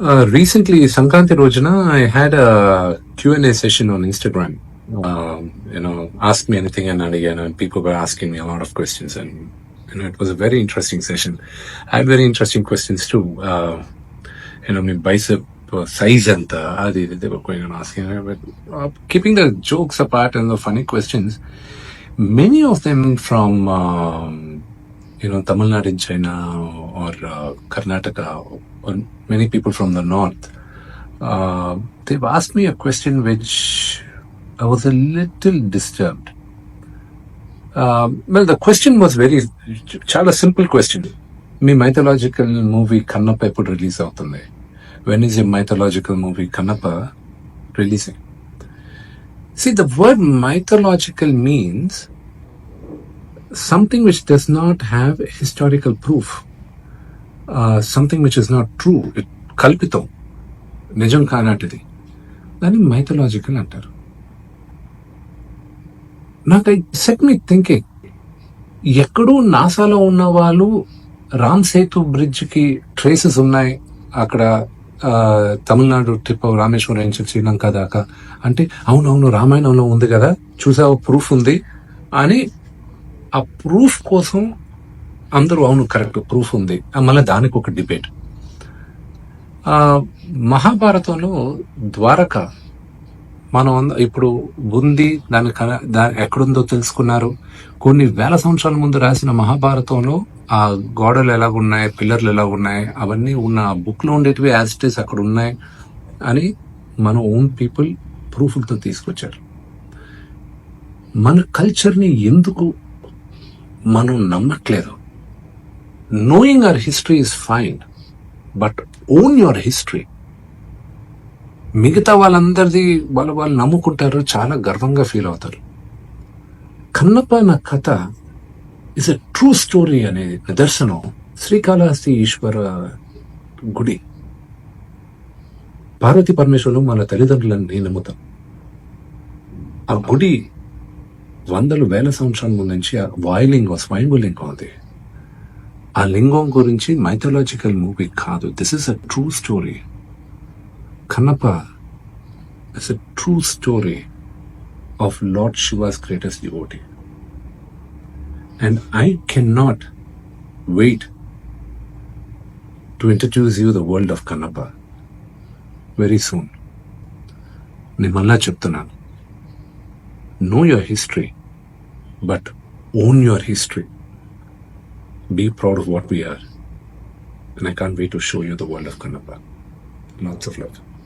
Uh, recently, Sankranti Rojana, I had a Q&A session on Instagram. Um, you know, ask me anything and and people were asking me a lot of questions, and you know, it was a very interesting session. I had very interesting questions too. Uh, you know, my bicep uh, size and uh, they were going on asking. But uh, keeping the jokes apart and the funny questions, many of them from um, you know Tamil Nadu in China or uh, Karnataka or many people from the north. Uh, they've asked me a question which I was a little disturbed. Um, well, the question was very చాలా simple question మీ mythological movie Kannappa ఎప్పుడు release అవుతుంది when is a mythological movie Kannappa releasing see the word mythological means something which does not have historical proof, uh, something which is not true, it, కల్పితం నిజం కానాటిది దాన్ని mythological అంటారు నాకు I set me thinking ఎక్కడో నాసాలో ఉన్న వాళ్ళు Ram Setu బ్రిడ్జ్కి traces ఉన్నాయి. అక్కడ తమిళనాడు ట్రిప్ రామేశ్వరం నుంచి శ్రీలంక దాకా. అంటే అవునవును రామాయణంలో ఉంది కదా చూసావు ప్రూఫ్ ఉంది అని ఆ ప్రూఫ్ కోసం అందరూ అవును కరెక్ట్ ప్రూఫ్ ఉంది. మళ్ళీ దానికి ఒక డిబేట్ మహాభారతంలో ద్వారక మనం అంద- ఇప్పుడు ఉంది దాని దాని ఎక్కడుందో తెలుసుకున్నారు. కొన్ని వేల సంవత్సరాల ముందు రాసిన మహాభారతంలో ఆ గోడలు ఎలా ఉన్నాయి పిల్లర్లు ఎలా ఉన్నాయి అవన్నీ ఉన్న ఆ బుక్ ఉండేటివి యాజిటీస్ అక్కడ ఉన్నాయి అని మన ఓన్ పీపుల్ ప్రూఫ్లతో తీసుకొచ్చారు. మన కల్చర్ని ఎందుకు మనం నమ్మట్లేదు. Knowing our history is fine but own your history మిగతా వాళ్ళందరిది వాళ్ళు వాళ్ళు నమ్ముకుంటారు చాలా గర్వంగా ఫీల్ అవుతారు. కన్నప్ప నా కథ ఇస్ ఎ ట్రూ స్టోరీ అనే నిదర్శనం శ్రీకాళహస్తి ఈశ్వర గుడి. పార్వతి పరమేశ్వరులు మన తల్లిదండ్రులని నమ్ముతాం ఆ గుడి వందలు వేల సంవత్సరాల నుంచి ఆ వాయులింగం స్వయంభూ లింగం అది. ఆ లింగం గురించి మైథలాజికల్ మూవీ కాదు. This is a true story Kannappa is a true story of lord Shiva's greatest devotee and I can not wait to introduce you the world of Kannappa very soon నేను మళ్ళా చెప్తున్నాను. Know your history, but own your history. Be proud of what we are. And I can't wait to show you the world of Kannapa. Lots of love.